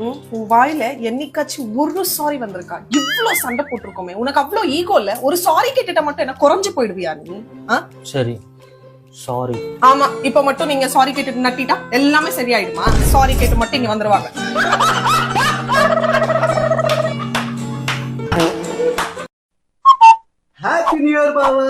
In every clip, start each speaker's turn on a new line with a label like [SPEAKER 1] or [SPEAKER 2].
[SPEAKER 1] உன் வாயில என்னைக்காச்சும் ஒரு சாரி வந்திருக்கா? இவ்ளோ சண்டை போட்டிருக்கோமே. உனக்கு அவ்வளோ ஈகோ இல்ல? ஒரு சாரி கேட்டுட்ட மட்டும் என்ன குறைஞ்சு போயிடுவியா நீ?
[SPEAKER 2] சரி. சாரி
[SPEAKER 1] ஆமா. இப்ப மட்டும் நீங்க சாரி கேட்டு நட்டிட்டா எல்லாமே சரியாயிடுமா? சாரி கேட்டு மட்டும் இங்க வந்துருவாங்க.
[SPEAKER 3] ஹாப்பி நியூ இயர் பாவா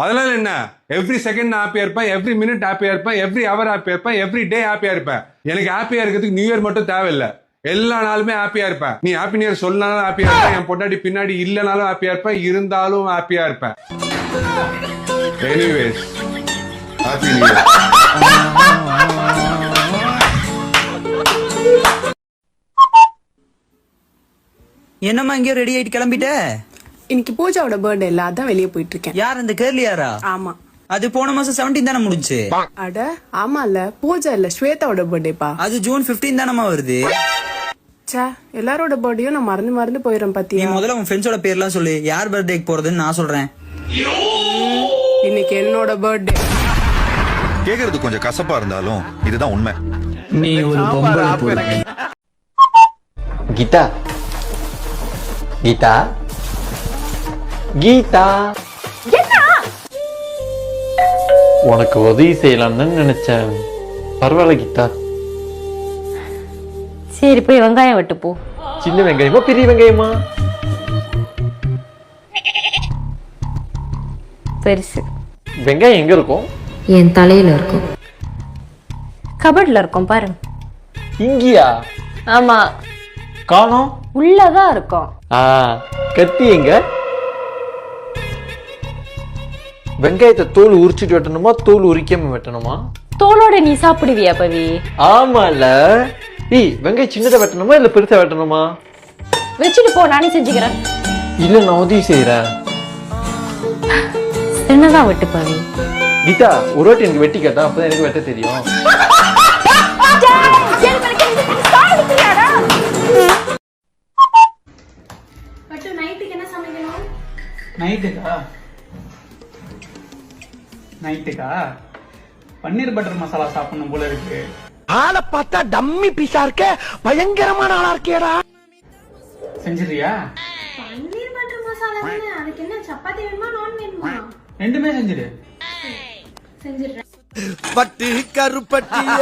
[SPEAKER 4] அதெல்லாம் என்ன? எவ்ரி செகண்ட் நான் ஹாப்பியா இருப்பேன் எவ்ரி மினிட் ஹாப்பியா இருப்பேன் எவ்ரி ஹவர் ஹாப்பியா இருப்பேன் எவ்ரி டே ஹாப்பியா இருப்பேன். எனக்கு ஹாப்பியா இருக்கிறதுக்கு நியூ இயர் மட்டும் தேவையில்லை. எல்லா நாளுமே ஹாப்பியா இருப்பேன். நீ ஹாப்பி நியூ இயர் சொன்னாலும் ஹாப்பியா இருப்பேன். என் பொண்டாட்டி பின்னாடி இல்லனாலும் ஹாப்பியா இருப்பேன். இருந்தாலும் ஹாப்பியா இருப்பேன். எனிவேஸ் ஹாப்பி நியூ இயர்
[SPEAKER 2] என்னம்மா எங்கேயோ ரெடி ஆயிட்டு கிளம்பிட்ட?
[SPEAKER 5] இன்னைக்கு பூஜாவோட பர்த்டே இல்ல அதான் வெளியே போயிட்டு இருக்கேன்
[SPEAKER 2] யார் இந்த கேர்லியாரா
[SPEAKER 5] ஆமா.
[SPEAKER 2] அது போன மாசம் 17 தானே முடிஞ்சு?
[SPEAKER 5] அட ஆமா இல்ல பூஜா இல்ல ஸ்வேதாவோட பர்த்டேப்பா
[SPEAKER 2] அது ஜூன் 15 தானம்மா வருது?
[SPEAKER 5] ச்சே எல்லாரோட பர்த்டேயும் நான் மறந்து மறந்து போயிடுறேன்
[SPEAKER 2] நீ
[SPEAKER 5] பாத்தியா
[SPEAKER 2] முதல்ல உன் ஃப்ரெண்ட்ஸோட பேர்லாம் சொல்லு. யார் பர்த்டேக்கு போறதுன்னு நான் சொல்றேன்.
[SPEAKER 5] இன்னைக்கு என்னோட பர்த்டே
[SPEAKER 6] கேக்குறது கொஞ்சம் கசப்பா இருந்தாலும் இதுதான் உண்மை.
[SPEAKER 2] நீ ஒரு பொம்பளை புள்ள.
[SPEAKER 7] கீதா. கீதா. கீதா. உனக்கு உதவி செய்யலாம்னு நினைச்சேன். பரவாயில்ல கீதா.
[SPEAKER 8] சரி போய் வெங்காயம் வெட்டு போ.
[SPEAKER 7] சின்ன வெங்காயமா பெரிய வெங்காயமா?
[SPEAKER 8] பெருசு.
[SPEAKER 7] வெங்காயம் எங்க இருக்கும்?
[SPEAKER 8] என் தலையில இருக்கும். கபட்ல இருக்கும் பாருங்க.
[SPEAKER 7] இங்கயா?
[SPEAKER 8] ஆமா.
[SPEAKER 7] காணோம்.
[SPEAKER 8] உள்ளதான் இருக்கும்.
[SPEAKER 7] ஆ கத்தி எங்க? வெங்காயத்தை தோல் உரிச்சிட்டு வெட்டணுமா தோல் உரிக்காம வெட்டணுமா?
[SPEAKER 8] தோலோட நீ சாப்பிடுவியா பவி?
[SPEAKER 7] ஆமால. ஏய் வெங்காயம் சின்னதா வெட்டணுமா இல்ல பெருசா வெட்டணுமா?
[SPEAKER 8] வச்சுட்டு போ நானே செஞ்சுக்கிறேன்.
[SPEAKER 7] இல்ல நான் உதவி செய்யறேன்
[SPEAKER 8] சின்னதா வெட்டு பவி.
[SPEAKER 7] கீதா ஒரு வாட்டி எனக்கு வெட்டி கேட்டா அப்பதான் எனக்கு வெட்ட தெரியும்.
[SPEAKER 9] நைட்டுக்கா நைட்டுக்கா பன்னீர் பட்டர் மசாலா சாப்பிடணும் போல இருக்கு.
[SPEAKER 3] ஆளை பார்த்தா டம்மி பீஸா இருக்க பயங்கரமான ஆளா இருக்கேடா.
[SPEAKER 9] செஞ்சிடுறியா?
[SPEAKER 10] பன்னீர் பட்டர் மசாலா தானே? அதுக்கு என்ன சப்பாத்தி வேணுமா நான் வேணுமா?
[SPEAKER 9] ரெண்டுமே செஞ்சிடு.
[SPEAKER 10] செஞ்சிடுறேன்.
[SPEAKER 3] பட்டு கருப்பட்டிய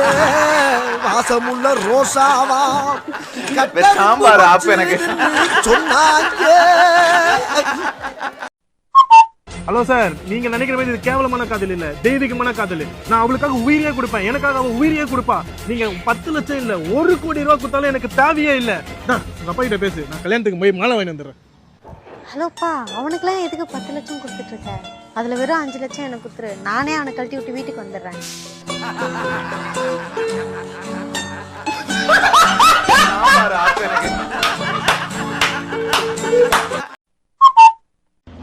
[SPEAKER 3] வாசமுள்ள ரோசாவா?
[SPEAKER 6] சாம்பார் ஆப்பு எனக்கு.
[SPEAKER 3] சொன்னாங்க
[SPEAKER 11] ஹலோ சார் நீங்க நினைக்கிற மாதிரி இது கேவலமான காதல் இல்ல. தெய்வீகமான காதல். நான் அவளுக்காக உயிரியே கொடுப்பேன். எனக்காக அவ உயிரியே கொடுப்பா. நீங்க பத்து லட்சம் இல்ல ஒரு கோடி ரூபாய் கொடுத்தாலும் எனக்கு தேவையே இல்ல. அப்பா கிட்ட பேசு. நான் கல்யாணத்துக்கு போய் மாலை வாங்கி வந்துடுறேன்.
[SPEAKER 10] ஹலோப்பா அவனுக்குலாம் எதுக்கு பத்து லட்சம் கொடுத்துட்டு இருக்க? அதுல வெறும் அஞ்சு லட்சம் எனக்கு கொடுத்துரு. நானே அவனை கழட்டி விட்டு வீட்டுக்கு வந்துடுறேன்.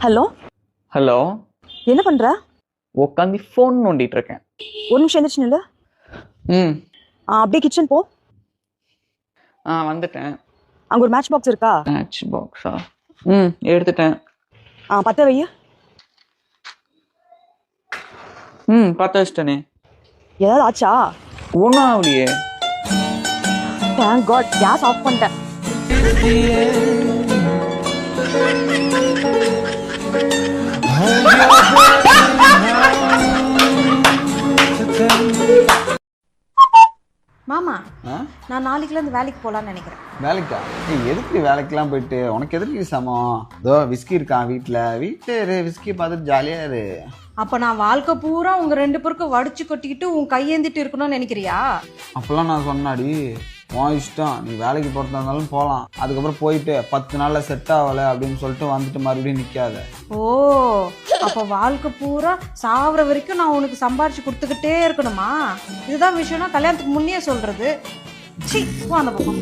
[SPEAKER 5] ஹலோ?
[SPEAKER 7] ஹலோ.
[SPEAKER 5] என்ன பண்ற?
[SPEAKER 7] உட்காந்து ஃபோன் நோண்டிட்டு இருக்கேன்
[SPEAKER 5] ஒரு நிமிஷம் எந்திரிச்சு நில்லு.
[SPEAKER 7] ம்.
[SPEAKER 5] அப்படியே கிச்சன் போ.
[SPEAKER 7] ஆ வந்துட்டேன்.
[SPEAKER 5] அங்க ஒரு மேட்ச் பாக்ஸ் இருக்கா?
[SPEAKER 7] மேட்ச் பாக்ஸா ம் எடுத்துட்டேன்.
[SPEAKER 5] பத்த வைய
[SPEAKER 7] ம் பார்த்து வச்சிட்டேனே.
[SPEAKER 5] ஏதாவது ஆச்சா?
[SPEAKER 7] ஒன்றும் ஆகலையே.
[SPEAKER 5] தேங்க் காட் கேஸ் ஆஃப் பண்ணிட்டேன்.
[SPEAKER 10] நான் நாளைக்குல இருந்து வேலைக்கு போலாம்னு நினைக்கிறேன்.
[SPEAKER 12] வேலைக்கா? ஏய் எதுக்கு வேலைக்கெல்லாம் போயிட்டு? உனக்கு எதுக்கு சமம் இதோ விஸ்கி இருக்கான் வீட்டில் வீட்டில் விஸ்கி பார்த்துட்டு ஜாலியாக இரு.
[SPEAKER 10] அப்ப நான் வாழ்க்கை பூரா உங்க ரெண்டு பேருக்கும் வடிச்சு கொட்டிக்கிட்டு உன் கையேந்திட்டு இருக்கணும்னு நினைக்கிறியா?
[SPEAKER 12] அப்போல்லாம் நான் சொன்னாடி உன் இஷ்டம். நீ வேலைக்கு போகிறதா இருந்தாலும் போகலாம் அதுக்கப்புறம் போயிட்டு பத்து நாளில் செட் ஆகலை அப்படின்னு சொல்லிட்டு வந்துட்டு மறுபடியும் நிற்காத
[SPEAKER 10] ஓ அப்ப வாழ்க்கை பூரா சாவர வரைக்கும் நான் உனக்கு சம்பாரிச்சு கொடுத்துக்கிட்டே இருக்கணுமா? இதுதான் விஷயம்னா கல்யாணத்துக்கு முன்னே சொல்றது. சி போ அந்த பக்கம்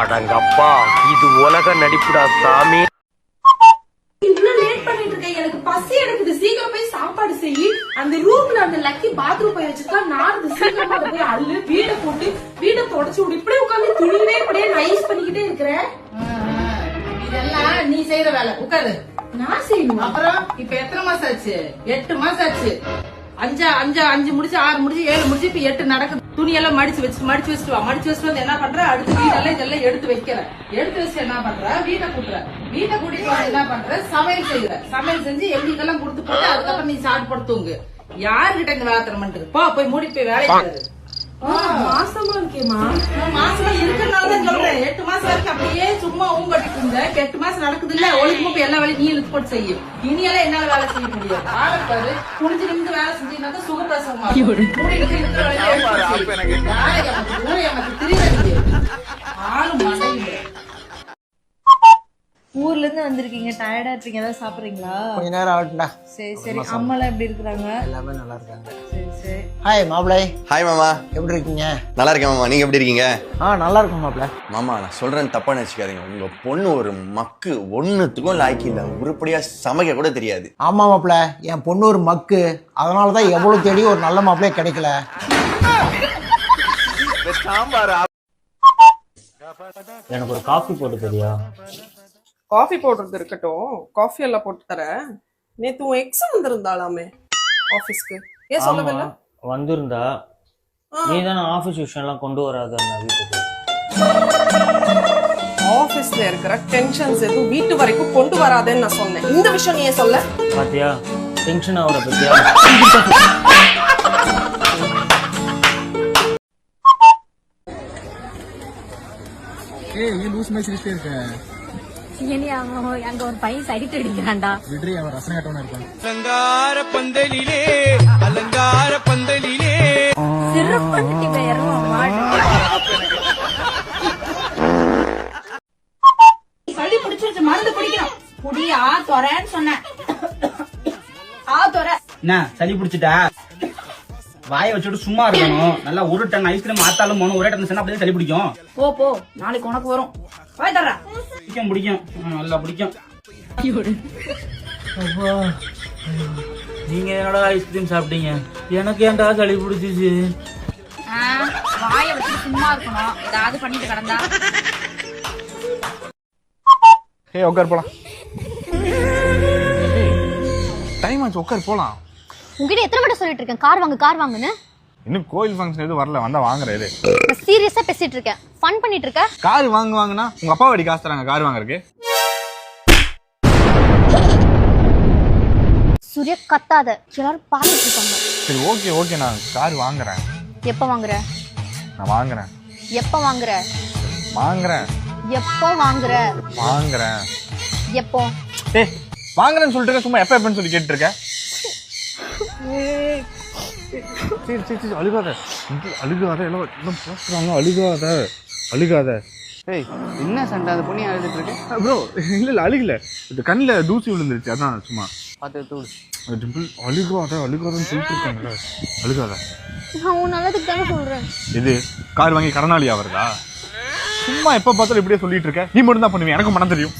[SPEAKER 3] அடங்கப்பா இது உலக நடிப்புடா சாமி.
[SPEAKER 1] இவ்வளவு லேட் பண்ணிட்டு இருக்கேன் எனக்கு பசி எடுக்குது. சீக்கிரம் போய் சாப்பாடு செய். அந்த ரூம்ல அந்த லக்கி பாத்ரூம் போய் வச்சிருக்கா. நார்து சீக்கிரமா அதை போய் அள்ளு வீடை போட்டு வீடை தொடச்சு விடு. இப்படியே உட்காந்து துணிவே இப்படியே நைஸ் பண்ணிக்கிட்டே இருக்கிறேன்
[SPEAKER 13] இதெல்லாம் நீ செய்யற வேலை. உட்காரு.
[SPEAKER 1] நான் செய்யணும்?
[SPEAKER 13] அப்புறம் இப்ப எத்தனை மாசம் ஆச்சு? எட்டு மாசம் ஆச்சு. அஞ்சு அஞ்சு அஞ்சு முடிச்சு ஆறு முடிச்சு ஏழு முடிச்சு இப்ப எட்டு நடக்குது. துணியெல்லாம் மடிச்சு வச்சு மடிச்சு வச்சுட்டு வா. மடிச்சு வச்சுட்டு வந்து என்ன பண்ற? அடுத்து வீடெல்லாம் இதெல்லாம் எடுத்து வைக்கிற. எடுத்து வச்சு என்ன பண்ற? வீட்டை கூட்டுற. வீட்டை கூட்டிட்டு வந்து என்ன பண்ற? சமையல் செய்யற சமையல் செஞ்சு எங்களுக்கெல்லாம் கொடுத்து போட்டு அதுக்கப்புறம் நீ சாப்பிட்டு படுத்து தூங்கு. யாருகிட்ட இந்த வேலை பண்றது போ போய் மூடிட்டு போய் வேலைக்கு.
[SPEAKER 10] மாசமா இருக்கேமா
[SPEAKER 13] மாசமா இருக்கறனால தான் சொல்றேன். எட்டு மாசம் வரைக்கும் அப்படியே சும்மா ஊங்கட்டிட்டு இருந்த. இப்ப எட்டு மாசம் நடக்குது இல்ல ஒழுக்கமா போய் எல்லா வேலையும் நீ இழுத்து போட்டு செய்யும் இனியெல்லாம் என்னால வேலை செய்ய முடியாது. ஆளு பாரு. குனிஞ்சு நிமிந்து வேலை செஞ்சீங்கன்னா சுகப்பிரசவமா ஏமாத்து? திரிவெளி. ஆளு மண்டையில.
[SPEAKER 14] ஊர்ல இருந்து வந்திருக்கீங்க. டயர்டா இருப்பீங்க. ஏதாவது சாப்பிடுறீங்களா?
[SPEAKER 15] கொஞ்ச நேரம் ஆகட்டும்டா.
[SPEAKER 14] சரி சரி. அம்மாலாம் எப்படி இருக்கிறாங்க?
[SPEAKER 15] எல்லாமே நல்லா இருக்காங்க. ஹாய் மாப்பிளை.
[SPEAKER 16] ஹாய் மாமா.
[SPEAKER 15] எப்படி இருக்கீங்க?
[SPEAKER 16] நல்லா இருக்கேன் மாமா. நீங்க எப்படி இருக்கீங்க?
[SPEAKER 15] ஆ நல்லா இருக்கும் மாப்பிளை.
[SPEAKER 16] மாமா நான் சொல்றேன் தப்பா நினைச்சுக்காதீங்க. உங்க பொண்ணு ஒரு மக்கு ஒண்ணுத்துக்கும் லாய்க்கு இல்ல உருப்படியா சமைக்க கூட தெரியாது.
[SPEAKER 15] ஆமா மாப்பிளை. என் பொண்ணு ஒரு மக்கு. அதனால தான் எவ்வளவு தேடி ஒரு நல்ல மாப்பிளையே கிடைக்கல.
[SPEAKER 12] எனக்கு ஒரு காஃபி போட்டு தெரியா
[SPEAKER 1] காஃபி போடுறது இருக்கட்டும். காஃபி எல்லாம் போட்டு தரேன். நேத்து உன் எக்ஸ் வந்திருந்தாளாமே ஆபீஸ்க்கு ஏன் சொல்லவே இல்ல
[SPEAKER 12] வந்திருந்தா. நீ தானே ஆஃபீஸ் விஷயம்லாம் கொண்டு வராத வீட்டுக்கு.
[SPEAKER 1] ஆபீஸ்ல இருக்கிற டென்ஷன்ஸ் எதுவும் வீட்டு வரைக்கும் கொண்டு வராதேன்னு நான் சொன்னேன். இந்த விஷயம் நீ ஏன் சொல்ல?
[SPEAKER 12] பாத்தியா? டென்ஷன் ஆகிற பத்தியா?
[SPEAKER 17] ஏய் நீ லூஸ் மாதிரி
[SPEAKER 18] அங்க ஒரு பையன் சைட் அடிக்கிறான்டா
[SPEAKER 17] விட்ரி அவன் ரசனை கட்டவனா இருப்பான்
[SPEAKER 15] அலங்கார பந்தலிலே அலங்கார பந்தலிலே
[SPEAKER 13] சளி பிடிச்சிருச்சு மருந்து குடிக்கணும் குடியா தொறேன்னு சொன்னேன் ஆ தொற
[SPEAKER 9] என்ன சளி பிடிச்சிட்டா வாயை வச்சுட்டு சும்மா இருக்கணும் நல்லா ஒரு டன் ஐஸ்கிரீம் ஆத்தாலும் போகணும் ஒரே டன் சொன்னா அப்படியே சளி பிடிக்கும்
[SPEAKER 13] போ போ நாளைக்கு உனக்கு வரும் போய் தர்றேன்
[SPEAKER 9] பிடிக்கும் பிடிக்கும். நல்லா பிடிக்கும்.
[SPEAKER 12] நீங்க என்னடா ஐஸ்கிரீம் சாப்பிட்டீங்க? எனக்கு ஏன்டா சளி பிடிச்சிச்சு?
[SPEAKER 13] வாயை வச்சு சும்மா இருக்கணும். ஏதாவது பண்ணிட்டு கிடந்தா.
[SPEAKER 17] ஏய் உட்கார் போலாம். டைம் ஆச்சு உட்கார் போலாம்.
[SPEAKER 18] உங்ககிட்ட எத்தனை மட்டும் சொல்லிட்டு இருக்கேன்? கார் வாங்கு கார் வாங்குன்னு.
[SPEAKER 17] இன்னும் கோயில் ஃபங்க்ஷன் எதுவும் வரல வந்தா வாங்குறாரு
[SPEAKER 18] நான் சீரியஸா பேசிட்டு இருக்கேன். ஃபன் பண்ணிட்டு இருக்க?
[SPEAKER 17] கார் வாங்க வாங்கினா உங்க அப்பா வடி காசு தராங்க கார் வாங்குறதுக்கு.
[SPEAKER 18] சூர்யா கத்தாத. எல்லாரும் பார்த்துட்டு இருக்காங்க.
[SPEAKER 17] சரி ஓகே ஓகே நான் கார் வாங்குறேன்.
[SPEAKER 18] எப்ப வாங்குற?
[SPEAKER 17] நான் வாங்குறேன்.
[SPEAKER 18] எப்ப வாங்குற?
[SPEAKER 17] வாங்குறேன்.
[SPEAKER 18] எப்போ வாங்குற?
[SPEAKER 17] வாங்குறேன்.
[SPEAKER 18] எப்போ?
[SPEAKER 17] ஏய் வாங்குறேன்னு சொல்லிட்டு இருக்க, சும்மா எப்ப எப்பன்னு சொல்லி கேட்டு இருக்க? சரி சரி சரி அழுகாத. அழுகாத எல்லாம் எல்லாம் பேசுறாங்க அழுகாத அழுகாத.
[SPEAKER 9] ஏய் என்ன சண்டை? அந்த பொண்ணு அழுதுட்டு இருக்கு?
[SPEAKER 17] ப்ரோ இல்ல இல்ல அழுகல. இது கண்ணில் தூசி விழுந்துருச்சு. அதான் சும்மா.
[SPEAKER 9] பார்த்து தூடு
[SPEAKER 17] அது டிம்பிள் அழுகாத அழுகாதன்னு சொல்லிட்டு இருக்காங்கல்ல அழுகாத.
[SPEAKER 18] நான் உன் நல்லதுக்கு தானே சொல்றேன்.
[SPEAKER 17] இது கார் வாங்கி கடனாளி ஆவறதா? சும்மா எப்ப பார்த்தாலும் இப்படியே சொல்லிட்டு இருக்க நீ மட்டும் தான் பண்ணுவீங்க எனக்கு மனம் தெரியும்.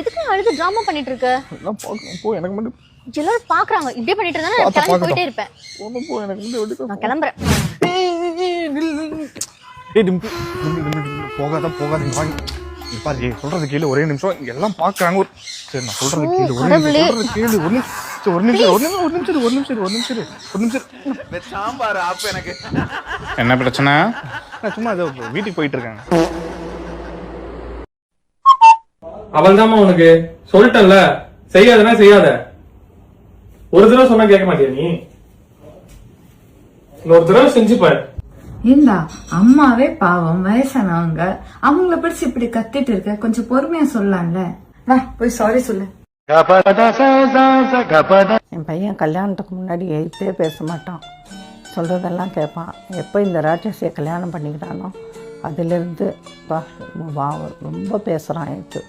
[SPEAKER 18] எதுக்கு அழுது டிராமா பண்ணிட்டு இருக்க
[SPEAKER 17] எல்லாம் பார்க்கணும் போ எனக்கு மட்டும்
[SPEAKER 18] எல்லாரும் பாக்குறாங்க. இப்படியே பண்ணிட்டு இருந்தா நான் கிளம்பி. போயிட்டே இருப்பேன்.
[SPEAKER 17] போதும் போ எனக்கு மட்டும் எப்படி
[SPEAKER 18] நான் கிளம்புறேன்.
[SPEAKER 17] ஏய் டிம்பிள் டிம்பிள் டிம்பிள் போகாத போகாத வாங்கி பாரு சொல்றது கேளு ஒரே நிமிஷம். இங்க எல்லாம் பாக்குறாங்க. ஒரு சரி நான் சொல்றது கேளு ஒரு. நிமிஷம். சொல்றது கேளு ஒரு நிமிஷம். ஒரு நிமிஷம் ஒரு நிமிஷம் ஒரு நிமிஷம் ஒரு நிமிஷம் ஒரு நிமிஷம் ஒரு நிமிஷம்.
[SPEAKER 16] சாம்பார் ஆப் எனக்கு.
[SPEAKER 17] என்ன பிரச்சனை? நான் சும்மா ஏதோ வீட்டுக்கு போயிட்டு இருக்காங்க.
[SPEAKER 19] அவள் உனக்கு. சொல்லிட்டேன்ல. செய்யாதனா செய்யாத? ஒரு தடவை சொன்னா கேட்க மாட்டியா நீ? இன்னொரு தடவை செஞ்சு பாரு.
[SPEAKER 20] ஏண்டா அம்மாவே பாவம் வயசானவங்க. அவங்கள பிடிச்சு இப்படி கத்திட்டு இருக்க கொஞ்சம் பொறுமையா சொல்லலாம்ல வா போய் சாரி சொல்லு.
[SPEAKER 14] என் பையன் கல்யாணத்துக்கு முன்னாடி எதிர்த்தே பேச மாட்டான். சொல்கிறதெல்லாம் கேட்பான். எப்போ இந்த ராட்சசியை கல்யாணம் பண்ணிக்கிட்டானோ அதிலிருந்து பா வா ரொம்ப பேசுகிறான் எடுத்து